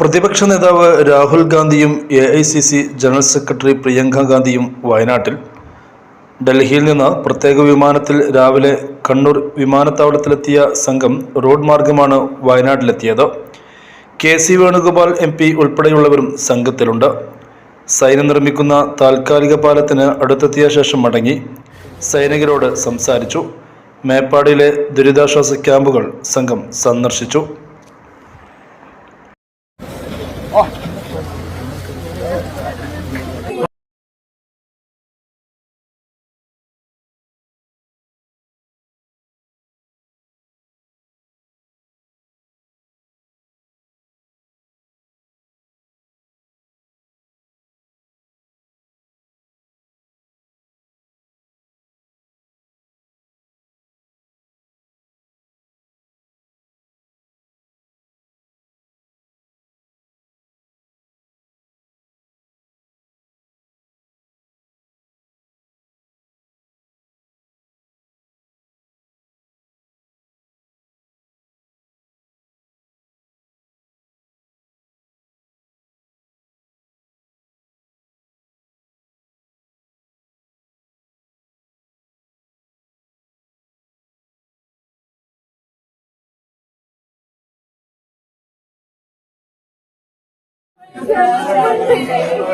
പ്രതിപക്ഷ നേതാവ് രാഹുൽ ഗാന്ധിയും A I C C general secretary Priyanka ഗാന്ധിയും വയനാട്ടിൽ. ഡൽഹിയിൽ നിന്ന് പ്രത്യേക വിമാനത്തിൽ രാവിലെ കണ്ണൂർ വിമാനത്താവളത്തിലെത്തിയ സംഘം റോഡ് മാർഗമാണ് വയനാട്ടിലെത്തിയത്. K C Venugopal M P ഉൾപ്പെടെയുള്ളവരും സംഘത്തിലുണ്ട്. സൈന്യം നിർമ്മിക്കുന്ന താൽക്കാലിക പാലത്തിന് അടുത്തെത്തിയ ശേഷം മടങ്ങി. സൈനികരോട് സംസാരിച്ചു. മേപ്പാടിയിലെ ദുരിതാശ്വാസ ക്യാമ്പുകൾ സംഘം സന്ദർശിച്ചു. 哦。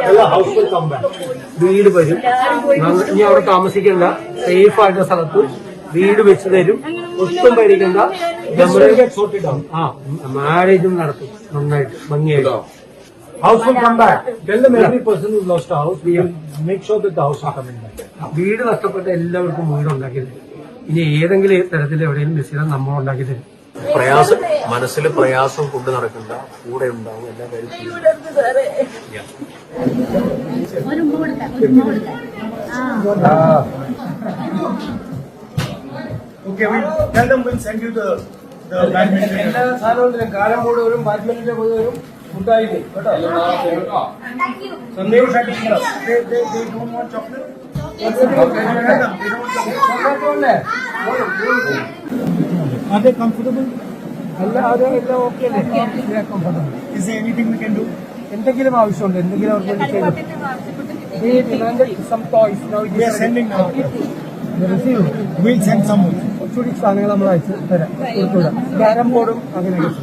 എല്ലാ ഹൗസ്ഫുൾ കമ്പനി വീട് വരും. ഇനി അവിടെ താമസിക്കേണ്ട സേഫ് ആയിട്ട് സ്ഥലത്ത് വീട് വെച്ച് തരും. ഒട്ടും പേടിക്കണ്ട. ആ മാരേജും നടത്തും നന്നായിട്ട്. ഭംഗിയായിട്ട്. Housefull campaign tell every person who lost house we make sure that house back വീട് നഷ്ടപ്പെട്ട എല്ലാവർക്കും വീട് ഉണ്ടാക്കി തരും. ഇനി ഏതെങ്കിലും തരത്തിൽ എവിടെയെങ്കിലും മിസ്സിനെ നമ്മൾ ഉണ്ടാക്കി തരും. പ്രയാസം മനസ്സിൽ പ്രയാസം കൊണ്ട് നടക്കണ്ട. കൂടെ ഉണ്ടാവും എല്ലാ കാര്യം ഓക്കെ. എല്ലാ കാലം കൂടെ വരും ബാഡ്മിന്റന്റെ പോയി വരും ഫുഡായിട്ട് കേട്ടോ? Will Are they comfortable? all അത് എല്ലാം ഓക്കെ അല്ലേ comfortable Is there anything we can do? എന്തെങ്കിലും ആവശ്യമുണ്ട് എന്തെങ്കിലും അവർക്ക് വേണ്ടി ചെയ്തു We demanded some toys. Now it is We are sending now. We receive. We'll send someone. കുറച്ചുകൂടി സാധനങ്ങൾ നമ്മൾ അയച്ച് തരാം കൊടുത്തുവിടാം ക്യാരം ബോർഡും അങ്ങനെയൊക്കെ